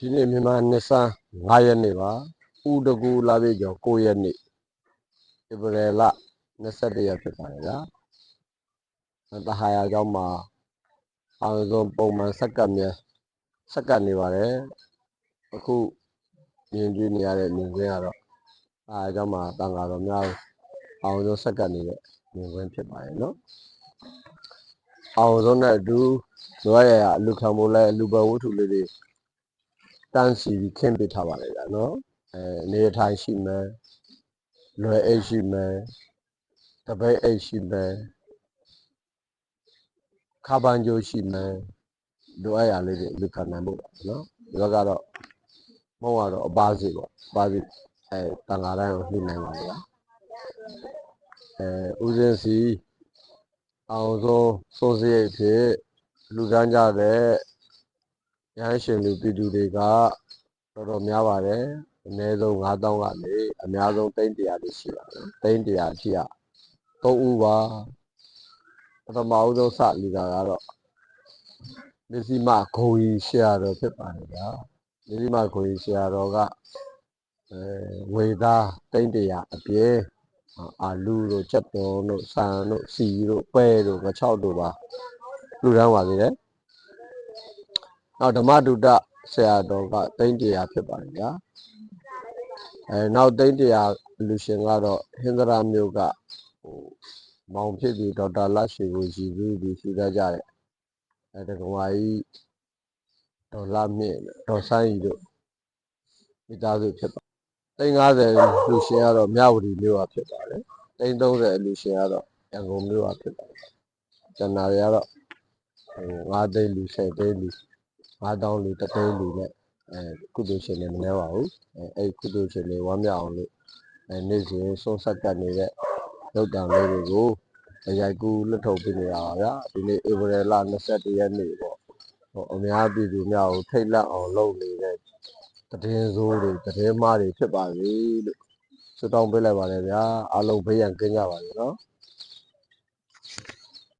ဒီနေ့မြန်မာနှစ်ဆန်း9ရက်နေ့ပါဦးတကူလာပြီကျော်9ရက်နေ့ဧပြီလ21ရက်ဖြစ်ပါတယ်ဗျာတဟာယာကျောင်းမှာအောင်ဆုံးပုံမှန်စက္ကပ်မြဲစက္ကပ်နေပါတယ်အခုမြင်ကြည့်နေရတဲ့မြင်ကွင်းကတော့အားအကြောင်းမှာတန်ဃာတော်များအောင်ဆုံးစက္ကပ်နေတဲ့မြင်ကွင်းဖြစ်ပါတယ်နော်အောင်ဆုံးနဲ့အတူဇွဲရရအလူခံဖို့လဲအလူဘဝတ္ထုလေးတွေ တန်းစီပြီးခင်းပေးထားပါလေဗျာနော်အဲနေထိုင်ရှိမယ်လွယ်အိတ်ရှိမယ်တပိတ်အိတ်ရှိမယ်ခါပန်ကြိုးရှိမယ်လိုအပ်ရလေးတွေလူခံနိုင်ဖို့ပါနော်ဒီဘက်ကတော့မဟုတ်တော့အပါစီပေါ့အပါစီအဲတန်ဃာတိုင်းကိုနှိမ့်နိုင်ပါလေဗျာအဲဦးစင်းစီအောင်ဆုံးစိုးစရိတ်ဖြစ်လူကန်းကြတဲ့ ရဟန်းရှင်လူပြည်သူတွေကတော်တော်များပါတယ်အနည်းဆုံး9000ကနေအများဆုံး300တိရှိပါတယ်300အထိက3ဦးပါပထမဦးဆုံးစလူတာကတော့မစ္စည်းမဂုံကြီးဆရာတော်ဖြစ်ပါတယ်ဗျာမစ္စည်းမဂုံကြီးဆရာတော်ကအဲဝေသား300အပြည့်အာလူတို့ချက်တော်တို့ဆန်တို့စီတို့ပဲတို့ငချောက်တို့ပါလူတန်းပါသေးတယ် နောက်ဓမ္မဒုတဆရာတော်ကတိမ့်တရားဖြစ်ပါတယ်ဗျာအဲနောက်တိမ့်တရားလူရှင်ကတော့ဟင်္ဒရာမျိုးကဟိုမောင်ဖြစ်ပြီးဒေါက်တာလရှိကိုရည်ပြီးပြီးရှိတတ်ကြတဲ့အဲတကမာကြီးဒေါ်လာမြင့်ဒေါ်ဆိုင်ကြီးတို့မိသားစုဖြစ်ပါတိမ့်90လူရှင်ကတော့မြဝတီမျိုးကဖြစ်ပါတယ်တိမ့်30လူရှင်ကတော့ရန်ကုန်မျိုးကဖြစ်ပါတယ်ကျန်တာတွေကတော့ဟို9သိန်းလူ10သိန်းလူ 9000လူတစ်သိန်းလူနဲ့အဲကုသိုလ်ရှင်တွေမနှဲပါဘူးအဲအဲ့ဒီကုသိုလ်ရှင်တွေဝမ်းမြောက်အောင်လို့အဲနေ့စဉ်ဆုံးဆက်ကပ်နေတဲ့လောက်တံလေးတွေကိုအရိုက်ကူးလွတ်ထုတ်ပေးနေတာပါဗျာဒီနေ့ဧပြီလ21ရက်နေ့ပေါ့ဟိုအများပြည်သူများကိုထိတ်လန့်အောင်လုပ်နေတဲ့တည်င်းစိုးတွေတည်င်းမားတွေဖြစ်ပါစေလို့ဆုတောင်းပေးလိုက်ပါတယ်ဗျာအားလုံးဘေးရန်ကင်းကြပါစေနော်